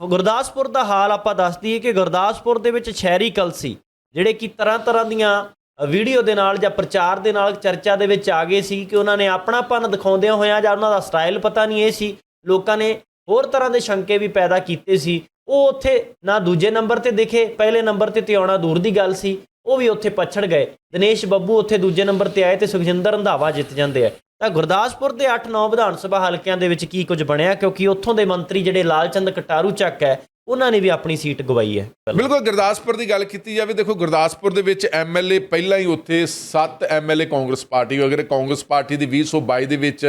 ਗੁਰਦਾਸਪੁਰ ਦਾ ਹਾਲ ਆਪਾਂ ਦੱਸ ਦਈਏ ਕਿ ਗੁਰਦਾਸਪੁਰ ਦੇ ਵਿੱਚ ਸ਼ਹਿਰੀ ਕਲਸੀ ਜਿਹੜੇ ਕਿ ਤਰ੍ਹਾਂ ਤਰ੍ਹਾਂ ਦੀਆਂ ਵੀਡੀਓ ਦੇ ਨਾਲ ਜਾਂ ਪ੍ਰਚਾਰ ਦੇ ਨਾਲ ਚਰਚਾ ਦੇ ਵਿੱਚ ਆ ਗਏ ਸੀ ਕਿ ਉਹਨਾਂ ਨੇ ਆਪਣਾਪਨ ਦਿਖਾਉਂਦਿਆਂ ਹੋਇਆਂ ਜਾਂ ਉਹਨਾਂ ਦਾ ਸਟਾਈਲ ਪਤਾ ਨਹੀਂ ਇਹ ਸੀ, ਲੋਕਾਂ ਨੇ ਹੋਰ ਤਰ੍ਹਾਂ ਦੇ ਸ਼ੰਕੇ ਵੀ ਪੈਦਾ ਕੀਤੇ ਸੀ। ਉਹ ਉੱਥੇ ਨਾ ਦੂਜੇ ਨੰਬਰ ਤੇ ਦਿਖੇ, ਪਹਿਲੇ ਨੰਬਰ ਤੇ ਤੇ ਆਉਣਾ ਦੂਰ ਦੀ ਗੱਲ ਸੀ, ਉਹ ਵੀ ਉੱਥੇ ਪਛੜ ਗਏ। ਦਿਨੇਸ਼ ਬੱਬੂ ਉੱਥੇ ਦੂਜੇ ਨੰਬਰ ਤੇ ਆਏ ਤੇ ਸੁਖਜਿੰਦਰ ਰੰਧਾਵਾ ਜਿੱਤ ਜਾਂਦੇ ਆ। ਤਾਂ ਗੁਰਦਾਸਪੁਰ ਦੇ 8-9 ਵਿਧਾਨ ਸਭਾ ਹਲਕਿਆਂ ਦੇ ਵਿੱਚ ਕੀ ਕੁਝ ਬਣਿਆ? ਕਿਉਂਕਿ ਉੱਥੋਂ ਦੇ ਮੰਤਰੀ ਜਿਹੜੇ ਲਾਲਚੰਦ ਕਟਾਰੂ ਚੱਕ ਹੈ, ਉਹਨਾਂ ਨੇ ਵੀ ਆਪਣੀ ਸੀਟ ਗਵਾਈ ਹੈ। ਬਿਲਕੁਲ, ਗੁਰਦਾਸਪੁਰ ਦੀ ਗੱਲ ਕੀਤੀ ਜਾਵੇ, ਦੇਖੋ ਗੁਰਦਾਸਪੁਰ ਦੇ ਵਿੱਚ ਐਮਐਲਏ ਪਹਿਲਾਂ ਹੀ ਉੱਥੇ 7 ਐਮਐਲਏ ਕਾਂਗਰਸ ਪਾਰਟੀ ਅਗਰ ਕਾਂਗਰਸ ਪਾਰਟੀ ਦੀ 2022 ਦੇ ਵਿੱਚ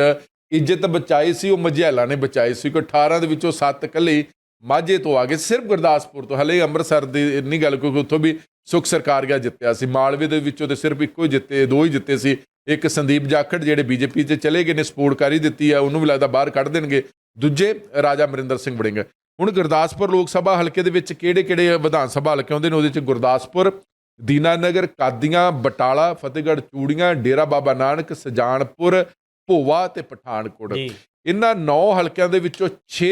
ਇੱਜ਼ਤ ਬਚਾਈ ਸੀ, ਉਹ ਮਝੈਲਾ ਨੇ ਬਚਾਈ ਸੀ ਕਿ 18 ਦੇ ਵਿੱਚੋਂ 7 ਇਕੱਲੇ ਮਾਝੇ ਤੋਂ ਆ ਗਏ ਸਿਰਫ ਗੁਰਦਾਸਪੁਰ ਤੋਂ। ਹਲੇ ਅੰਮ੍ਰਿਤਸਰ ਦੀ ਇੰਨੀ ਗੱਲ, ਕਿਉਂਕਿ ਉੱਥੋਂ ਵੀ ਸੁਖ ਸਰਕਾਰ ਗਿਆ ਜਿੱਤਿਆ ਸੀ, ਮਾਲਵੇ ਦੇ ਵਿੱਚੋਂ ਤੇ ਸਿਰਫ ਇੱਕੋ ਹੀ ਜਿੱਤੇ, ਦੋ ਹੀ ਜਿੱਤੇ ਸੀ ਇੱਕ ਸੰਦੀਪ ਜਾਖੜ ਜਿਹੜੇ ਬੀਜੇਪੀ 'ਚ ਚਲੇ ਗਏ ਨੇ ਸਪੋਰਟ ਕਰੀ ਦਿੱਤੀ ਆ ਉਹਨੂੰ ਵੀ ਲੱਗਦਾ ਬਾਹਰ ਕੱਢ ਦੇਣਗੇ। ਦੂਜੇ ਰਾਜਾ ਅਮਰਿੰਦਰ ਸਿੰਘ ਵੜਿੰਗ। ਹੁਣ ਗੁਰਦਾਸਪੁਰ ਲੋਕ ਸਭਾ ਹਲਕੇ ਦੇ ਵਿੱਚ ਕਿਹੜੇ-ਕਿਹੜੇ ਵਿਧਾਨ ਸਭਾ ਹਲਕੇ ਆਉਂਦੇ ਨੇ? ਉਹਦੇ ਚ ਗੁਰਦਾਸਪੁਰ ਦੀਨਾਨਗਰ ਕਾਦੀਆਂ ਬਟਾਲਾ ਫਤਿਹਗੜ੍ਹ ਚੂੜੀਆਂ ਡੇਰਾ ਬਾਬਾ ਨਾਨਕ ਸਜਾਨਪੁਰ ਭੋਵਾ ਤੇ ਪਠਾਨਕੋਟ। ਇਹਨਾਂ 9 ਹਲਕਿਆਂ ਦੇ ਵਿੱਚੋਂ 6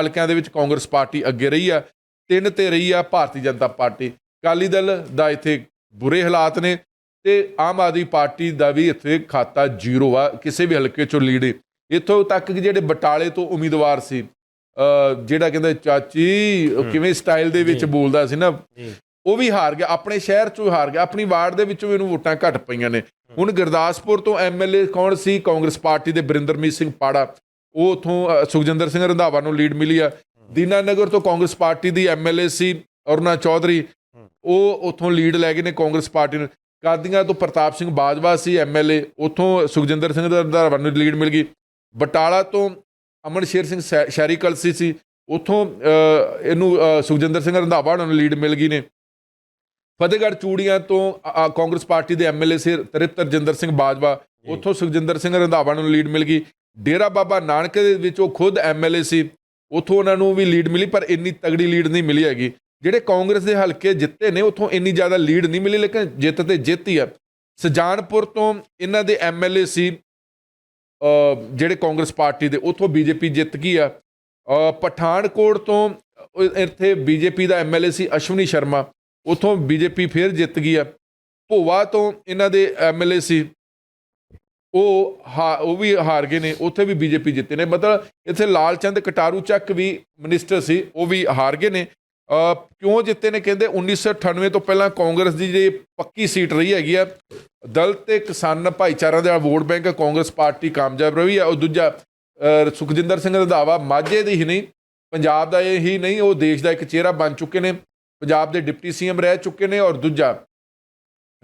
ਹਲਕਿਆਂ ਦੇ ਵਿੱਚ ਕਾਂਗਰਸ ਪਾਰਟੀ ਅੱਗੇ ਰਹੀ ਆ ਤਿੰਨ ਤੇ ਰਹੀ ਆ ਭਾਰਤੀ ਜਨਤਾ ਪਾਰਟੀ। ਅਕਾਲੀ ਦਲ ਦਾ ਇੱਥੇ ਬੁਰੇ ਹਾਲਾਤ ਨੇ। ਤੇ ਆਮ ਆਦਮੀ ਪਾਰਟੀ ਦਾ ਵੀ ਇੱਥੇ ਖਾਤਾ ਜ਼ੀਰੋ ਆ ਕਿਸੇ ਵੀ ਹਲਕੇ ਚੋਂ ਲੀਡ ਇੱਥੋਂ ਤੱਕ ਕਿ ਜਿਹੜੇ ਬਟਾਲੇ ਤੋਂ ਉਮੀਦਵਾਰ ਸੀ ਜਿਹੜਾ ਕਹਿੰਦਾ ਚਾਚੀ ਕਿਵੇਂ ਸਟਾਈਲ ਦੇ ਵਿੱਚ। ਬੋਲਦਾ ਸੀ ਨਾ ਉਹ ਵੀ ਹਾਰ ਗਿਆ ਆਪਣੇ ਸ਼ਹਿਰ ਚੋਂ ਹਾਰ ਗਿਆ ਆਪਣੀ ਵਾਰਡ ਦੇ ਵਿੱਚੋਂ ਵੀ ਇਹਨੂੰ ਵੋਟਾਂ ਘੱਟ ਪਈਆਂ ਨੇ। ਹੁਣ ਗੁਰਦਾਸਪੁਰ ਤੋਂ ਐਮਐਲਏ ਕੌਣ ਸੀ? ਕਾਂਗਰਸ ਪਾਰਟੀ ਦੇ ਬਰਿੰਦਰਮੀਤ ਸਿੰਘ ਪਾੜਾ। ਉਹ ਉਥੋਂ ਸੁਖਜਿੰਦਰ ਸਿੰਘ ਰੰਧਾਵਾ ਨੂੰ ਲੀਡ ਮਿਲੀ ਆ। ਦੀਨਾਨਗਰ ਤੋਂ ਕਾਂਗਰਸ ਪਾਰਟੀ ਦੀ ਐਮਐਲਏ ਸੀ ਅਰੁਣਾ ਚੌਧਰੀ। ਉਹ ਉਥੋਂ ਲੀਡ ਲੈ ਗਏ ਨੇ ਕਾਂਗਰਸ ਪਾਰਟੀ ਨੂੰ। ਕਾਦੀਆਂ ਤੋਂ ਪ੍ਰਤਾਪ ਸਿੰਘ ਬਾਜਵਾ ਸੀ ਐਮਐਲਏ ਉਥੋਂ ਸੁਖਜਿੰਦਰ ਸਿੰਘ ਰੰਧਾਵਾ ਨੂੰ ਲੀਡ ਮਿਲ ਗਈ। ਬਟਾਲਾ ਤੋਂ ਅਮਨ ਸ਼ੇਰ ਸਿੰਘ ਸ਼ੈ- ਸ਼ਹਿਰੀ ਕਲਸੀ ਸੀ। ਉਥੋਂ ਇਹਨੂੰ ਸੁਖਜਿੰਦਰ ਸਿੰਘ ਰੰਧਾਵਾ ਨੂੰ ਲੀਡ ਮਿਲ ਗਈ ਨੇ। ਫਤਿਹਗੜ੍ਹ ਚੂੜੀਆਂ ਤੋਂ ਕਾਂਗਰਸ ਪਾਰਟੀ ਦੇ ਐਮਐਲਏ ਸੀ ਤ੍ਰਿਪਤ ਰਜਿੰਦਰ ਸਿੰਘ ਬਾਜਵਾ। ਉਥੋਂ ਸੁਖਜਿੰਦਰ ਸਿੰਘ ਰੰਧਾਵਾ ਨੂੰ ਲੀਡ ਮਿਲ ਗਈ। ਡੇਰਾ ਬਾਬਾ ਨਾਨਕ ਦੇ ਵਿੱਚ ਉਹ ਖੁਦ ਐਮਐਲਏ ਸੀ। ਉਥੋਂ ਉਹਨਾਂ ਨੂੰ ਵੀ ਲੀਡ ਮਿਲੀ ਪਰ ਇੰਨੀ ਤਗੜੀ ਲੀਡ ਨਹੀਂ ਮਿਲੀ ਹੈਗੀ। ਜਿਹੜੇ ਕਾਂਗਰਸ ਦੇ ਹਲਕੇ ਜਿੱਤੇ ਨੇ ਉਥੋਂ ਇੰਨੀ ਜ਼ਿਆਦਾ ਲੀਡ ਨਹੀਂ ਮਿਲੀ ਲੇਕਿਨ ਜਿੱਤ ਤੇ ਜਿੱਤ ਹੀ ਆ। ਸਜਾਨਪੁਰ ਤੋਂ ਇਹਨਾਂ ਦੇ ਐਮਐਲਏ ਸੀ ਜਿਹੜੇ ਕਾਂਗਰਸ ਪਾਰਟੀ ਦੇ ਉਥੋਂ ਬੀਜੇਪੀ ਜਿੱਤ ਗਈ ਆ। ਪਠਾਨਕੋਟ ਤੋਂ ਅ, ਇੱਥੇ ਬੀਜੇਪੀ ਦਾ ਐਮਐਲਏ ਸੀ ਅਸ਼ਵਨੀ ਸ਼ਰਮਾ। ਉਥੋਂ ਬੀਜੇਪੀ ਫਿਰ ਜਿੱਤ ਗਈ ਆ। ਭੋਵਾ ਤੋਂ ਇਹਨਾਂ ਦੇ ਐਮਐਲਏ ਸੀ ਉਹ ਹਾ- ਉਹ ਵੀ ਹਾਰ ਗਏ ਨੇ ਉੱਥੇ ਵੀ ਬੀਜੇਪੀ ਜਿੱਤੇ ਨੇ। ਮਤਲਬ ਇੱਥੇ ਲਾਲਚੰਦ ਕਟਾਰੂ ਚੱਕ ਵੀ ਮਿਨਿਸਟਰ ਸੀ ਉਹ ਵੀ ਹਾਰ ਗਏ ਨੇ। ਕਿਉਂ ਜਿੱਤੇ ਨੇ? ਕਹਿੰਦੇ 1998 ਤੋਂ ਪਹਿਲਾਂ ਕਾਂਗਰਸ ਦੀ ਜਿਹੜੀ ਪੱਕੀ ਸੀਟ ਰਹੀ ਹੈਗੀ ਆ ਦਲਿਤ ਤੇ ਕਿਸਾਨ ਭਾਈਚਾਰਾ ਦਾ ਵੋਟ ਬੈਂਕ ਕਾਂਗਰਸ ਪਾਰਟੀ ਕਾਮਯਾਬ ਰਹੀ ਹੈ ਉਹ ਦੂਜਾ ਸੁਖਜਿੰਦਰ ਸਿੰਘ ਰੰਧਾਵਾ ਮਾਝੇ ਦੀ ਹੀ ਨਹੀਂ, ਪੰਜਾਬ ਦਾ ਇਹ ਹੀ ਨਹੀਂ, ਉਹ ਦੇਸ਼ ਦਾ ਇੱਕ ਚਿਹਰਾ ਬਣ ਚੁੱਕੇ ਨੇ। ਪੰਜਾਬ ਦੇ ਡਿਪਟੀ ਸੀਐਮ ਰਹਿ ਚੁੱਕੇ ਨੇ ਔਰ ਦੂਜਾ,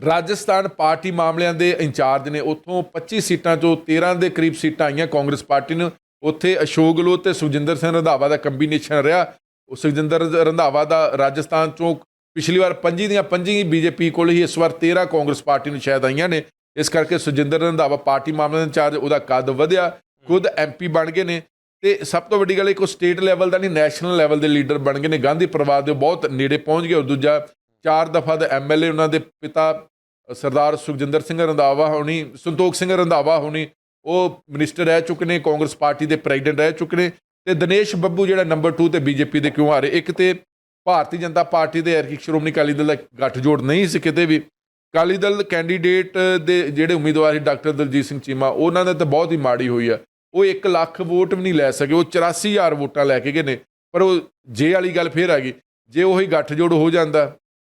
ਰਾਜਸਥਾਨ ਪਾਰਟੀ ਮਾਮਲਿਆਂ ਦੇ ਇੰਚਾਰਜ ਨੇ। ਉੱਥੋਂ 25 ਸੀਟਾਂ ਚੋਂ 13 ਦੇ ਕਰੀਬ ਸੀਟਾਂ ਆਈਆਂ ਕਾਂਗਰਸ ਪਾਰਟੀ ਨੂੰ। ਉੱਥੇ ਅਸ਼ੋਕ ਗਹਿਲੋਤ ਤੇ ਸੁਖਜਿੰਦਰ ਸਿੰਘ ਰੰਧਾਵਾ ਦਾ ਕੰਬੀਨੇਸ਼ਨ ਰਿਹਾ। ਉਹ ਸੁਖਜਿੰਦਰ ਰੰਧਾਵਾ ਦਾ ਰਾਜਸਥਾਨ ਚੋਂ ਪਿਛਲੀ ਵਾਰ 25 ਦੀਆਂ 25 ਬੀਜੇਪੀ ਕੋਲ ਹੀ ਇਸ ਵਾਰ 13 ਕਾਂਗਰਸ ਪਾਰਟੀ ਨੂੰ ਸ਼ਾਇਦ ਆਈਆਂ ਨੇ। ਇਸ ਕਰਕੇ ਸੁਖਜਿੰਦਰ ਰੰਧਾਵਾ ਪਾਰਟੀ ਮਾਮਲਿਆਂ ਦੇ ਇੰਚਾਰਜ ਉਹਦਾ ਕੱਦ ਵਧਿਆ ਖੁਦ ਐਮਪੀ ਬਣ ਗਏ ਨੇ ਤੇ ਸਭ ਤੋਂ ਵੱਡੀ ਗੱਲ ਇੱਕ ਉਹ ਸਟੇਟ ਲੈਵਲ ਦਾ ਨਹੀਂ ਨੈਸ਼ਨਲ ਲੈਵਲ ਦੇ ਲੀਡਰ ਬਣ ਗਏ ਨੇ। ਗਾਂਧੀ ਪਰਿਵਾਰ ਦੇ ਬਹੁਤ ਨੇੜੇ ਪਹੁੰਚ ਗਏ ਔਰ ਦੂਜਾ ਚਾਰ ਦਫਾ ਦਾ ਐਮਐਲਏ ਉਹਨਾਂ ਦੇ ਪਿਤਾ ਸਰਦਾਰ ਸੁਖਜਿੰਦਰ ਸਿੰਘ ਰੰਧਾਵਾ ਹੋਣੀ ਸੰਤੋਖ ਸਿੰਘ ਰੰਧਾਵਾ ਹੋਣੀ ਉਹ ਮਿਨਿਸਟਰ ਰਹਿ ਚੁੱਕੇ ਨੇ ਕਾਂਗਰਸ ਪਾਰਟੀ ਦੇ ਪ੍ਰੈਜ਼ੀਡੈਂਟ ਰਹਿ ਚੁੱਕੇ ਨੇ। ਤੇ ਦਿਨੇਸ਼ ਬੱਬੂ ਜਿਹੜਾ ਨੰਬਰ 2 ਤੇ ਬੀਜੇਪੀ ਦੇ ਕਿਉਂ ਆ ਰਹੇ ਇੱਕ ਤੇ ਭਾਰਤੀ ਜਨਤਾ ਪਾਰਟੀ ਦੇ ਐਰਕਿਕ ਸ਼੍ਰੋਮਣੀ ਅਕਾਲੀ ਦਲ ਦਾ ਗੱਠਜੋੜ ਨਹੀਂ ਸੀ ਕਿਤੇ ਵੀ। ਅਕਾਲੀ ਦਲ ਕੈਂਡੀਡੇਟ ਦੇ ਜਿਹੜੇ ਉਮੀਦਵਾਰ ਸੀ ਡਾਕਟਰ ਦਲਜੀਤ ਸਿੰਘ ਚੀਮਾ ਉਹਨਾਂ ਨੇ ਤਾਂ ਬਹੁਤ ਹੀ ਮਾੜੀ ਹੋਈ ਆ। ਉਹ 1 ਲੱਖ ਵੋਟ ਵੀ ਨਹੀਂ ਲੈ ਸਕੇ ਉਹ 84000 ਵੋਟਾਂ ਲੈ ਕੇ ਗਏ ਨੇ। ਪਰ ਉਹ ਜੇ ਵਾਲੀ ਗੱਲ ਫੇਰ ਆ ਗਈ ਜੇ ਉਹੀ ਗੱਠਜੋੜ ਹੋ ਜਾਂਦਾ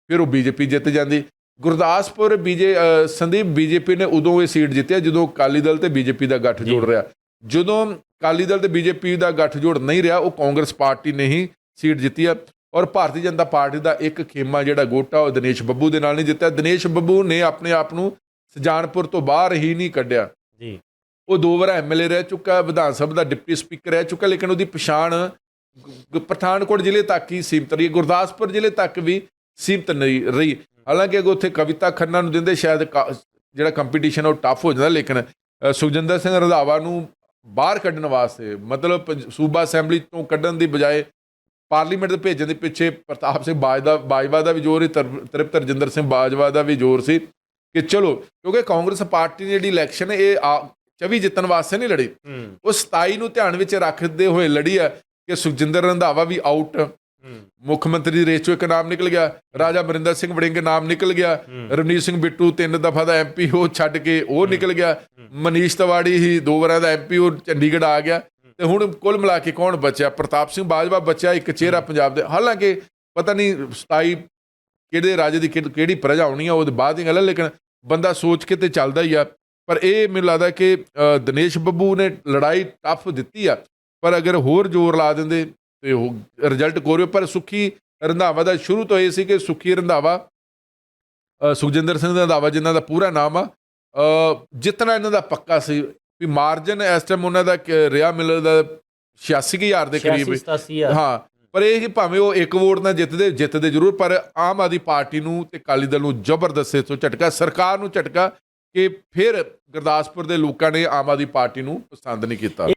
ਫਿਰ ਉਹ ਬੀਜੇਪੀ ਜਿੱਤ ਜਾਂਦੀ। ਗੁਰਦਾਸਪੁਰ ਬੀਜੇ ਸੰਦੀਪ ਬੀਜੇਪੀ ਨੇ ਉਦੋਂ ਇਹ ਸੀਟ ਜਿੱਤਿਆ ਜਦੋਂ ਅਕਾਲੀ ਦਲ ਤੇ ਬੀਜੇਪੀ ਦਾ ਗੱਠਜੋੜ ਰਿਹਾ। ਜਦੋਂ ਅਕਾਲੀ ਦਲ ਤੇ ਬੀਜੇਪੀ ਦਾ ਗੱਠਜੋੜ ਨਹੀਂ ਰਿਹਾ ਉਹ ਕਾਂਗਰਸ ਪਾਰਟੀ ਨੇ ਹੀ ਸੀਟ ਜਿੱਤੀ ਆ ਔਰ ਭਾਰਤੀ ਜਨਤਾ ਪਾਰਟੀ ਦਾ ਇੱਕ ਖੇਮਾ ਜਿਹੜਾ ਗੋਟਾ ਉਹ ਦਿਨੇਸ਼ ਬੱਬੂ ਦੇ ਨਾਲ ਨਹੀਂ ਜਿੱਤਿਆ। ਦਿਨੇਸ਼ ਬੱਬੂ ਨੇ ਆਪਣੇ ਆਪ ਨੂੰ ਸੁਜਾਨਪੁਰ ਤੋਂ ਬਾਹਰ ਹੀ ਨਹੀਂ ਕੱਢਿਆ। ਜੀ। ਉਹ ਦੋ ਵਾਰ ਐਮਐਲਏ ਰਹਿ ਚੁੱਕਾ ਵਿਧਾਨ ਸਭਾ ਦਾ ਡਿਪਟੀ ਸਪੀਕਰ ਰਹਿ ਚੁੱਕਾ ਲੇਕਿਨ ਉਹਦੀ ਪਛਾਣ ਪਠਾਨਕੋਟ ਜ਼ਿਲ੍ਹੇ ਤੱਕ ਹੀ ਸੀਮਤ ਰਹੀ ਗੁਰਦਾਸਪੁਰ ਜ਼ਿਲ੍ਹੇ ਤੱਕ ਵੀ ਸੀਮਤ ਨਹੀਂ ਰਹੀ। ਹਾਲਾਂਕਿ ਅਗਰ ਉੱਥੇ ਕਵਿਤਾ ਖੰਨਾ ਨੂੰ ਦਿੰਦੇ ਸ਼ਾਇਦ ਜਿਹੜਾ ਕੰਪੀਟੀਸ਼ਨ ਉਹ ਟਫ ਹੋ ਜਾਂਦਾ ਲੇਕਿਨ ਸੁਖਜਿੰਦਰ ਸਿੰਘ ਰੰਧਾਵਾ ਨੂੰ ਬਾਹਰ ਕੱਢਣ ਵਾਸਤੇ ਮਤਲਬ ਸੂਬਾ ਅਸੈਂਬਲੀ ਤੋਂ ਕੱਢਣ ਦੀ ਬਜਾਏ ਪਾਰਲੀਮੈਂਟ ਦੇ ਭੇਜਣ ਦੇ ਪਿੱਛੇ ਪ੍ਰਤਾਪ ਸਿੰਘ ਬਾਜਦਾ ਬਾਜਵਾ ਦਾ ਵੀ ਜ਼ੋਰ ਸੀ ਤਰ- ਤ੍ਰਿਪਤ ਰਜਿੰਦਰ ਸਿੰਘ ਬਾਜਵਾ ਦਾ ਵੀ ਜ਼ੋਰ ਸੀ ਕਿ ਚਲੋ ਕਿਉਂਕਿ ਕਾਂਗਰਸ ਪਾਰਟੀ ਦੀ ਜਿਹੜੀ ਇਲੈਕਸ਼ਨ ਇਹ ਆ 24 ਜਿੱਤਣ ਵਾਸਤੇ ਨਹੀਂ ਲੜੀ। ਉਹ 27 ਨੂੰ ਧਿਆਨ ਵਿੱਚ ਰੱਖਦੇ ਹੋਏ ਲੜੀ ਆ ਕਿ ਸੁਖਜਿੰਦਰ ਰੰਧਾਵਾ ਵੀ ਆਊਟ ਮੁੱਖ ਮੰਤਰੀ ਦੀ ਰੇਸ ਚੋਂ ਇੱਕ ਨਾਮ ਨਿਕਲ ਗਿਆ। ਰਾਜਾ ਮਰਿੰਦਰ ਸਿੰਘ ਵੜਿੰਗ ਨਾਮ ਨਿਕਲ ਗਿਆ। ਰਵਨੀਤ ਸਿੰਘ ਬਿੱਟੂ ਤਿੰਨ ਦਫਾ ਦਾ ਐਮਪੀ ਉਹ ਛੱਡ ਕੇ ਉਹ ਨਿਕਲ ਗਿਆ। ਮਨੀਸ਼ ਤਵਾੜੀ ਹੀ ਦੋ ਵਾਰਾਂ ਦਾ ਐਮਪੀ ਉਹ ਚੰਡੀਗੜ੍ਹ ਆ ਗਿਆ। ਤੇ ਹੁਣ ਕੁੱਲ ਮਿਲਾ ਕੇ ਕੌਣ ਬਚਿਆ? ਪ੍ਰਤਾਪ ਸਿੰਘ ਬਾਜਵਾ ਬਚਿਆ ਇੱਕ ਚਿਹਰਾ ਪੰਜਾਬ ਦੇ। ਹਾਲਾਂਕਿ ਪਤਾ ਨਹੀਂ 27 ਕਿਹੜੇ ਰਾਜੇ ਦੀ ਕਿਹੜ- ਪ੍ਰਜਾ ਆਉਣੀ ਆ ਉਹਦੇ ਬਾਅਦ ਦੀ ਗੱਲ ਹੈ ਲੇਕਿਨ ਬੰਦਾ ਸੋਚ ਕੇ ਤੇ ਚੱਲਦਾ ਹੀ ਆ। ਪਰ ਇਹ ਮੈਨੂੰ ਲੱਗਦਾ ਕਿ ਦਿਨੇਸ਼ ਬੱਬੂ ਨੇ ਲੜਾਈ ਟਫ ਦਿੱਤੀ ਆ। ਪਰ ਅਗਰ ਹੋਰ ਜ਼ੋਰ ਲਾ ਦਿੰਦੇ ਤੇ ਉਹ ਰਿਜ਼ਲਟ ਕੋਰਿਓ ਪਰ ਸੁਖੀ ਰੰਧਾਵਾ ਦਾ ਸ਼ੁਰੂ ਤੋਂ ਇਹ ਸੀ ਕਿ ਸੁਖੀ ਰੰਧਾਵਾ ਸੁਖਜਿੰਦਰ ਸਿੰਘ ਰੰਧਾਵਾ ਜਿਨ੍ਹਾਂ ਦਾ ਪੂਰਾ ਨਾਮ ਆ ਅ, ਜਿੱਤਣਾ ਇਹਨਾਂ ਦਾ ਪੱਕਾ ਸੀ ਵੀ ਮਾਰਜਨ ਇਸ ਟਾਈਮ ਉਹਨਾਂ ਦਾ ਰਿਹਾ ਮਿਲਰ ਦਾ 86000 ਦੇ ਕਰੀਬ 86 ਆ ਹਾਂ ਪਰ ਇਹ ਕਿ ਭਾਵੇਂ ਉਹ ਇੱਕ ਵੋਟ ਨਾਲ ਜਿੱਤਦੇ ਜਿੱਤਦੇ ਜ਼ਰੂਰ ਪਰ ਆਮ ਆਦੀ ਪਾਰਟੀ ਨੂੰ ਤੇ ਅਕਾਲੀ ਦਲ ਨੂੰ ਜ਼ਬਰਦਸਤ ਤੋਂ ਝਟਕਾ ਸਰਕਾਰ ਨੂੰ ਝਟਕਾ ਕਿ ਫਿਰ ਗੁਰਦਾਸਪੁਰ ਦੇ ਲੋਕਾਂ ਨੇ ਆਮ ਆਦੀ ਪਾਰਟੀ ਨੂੰ ਪਸੰਦ ਨਹੀਂ ਕੀਤਾ।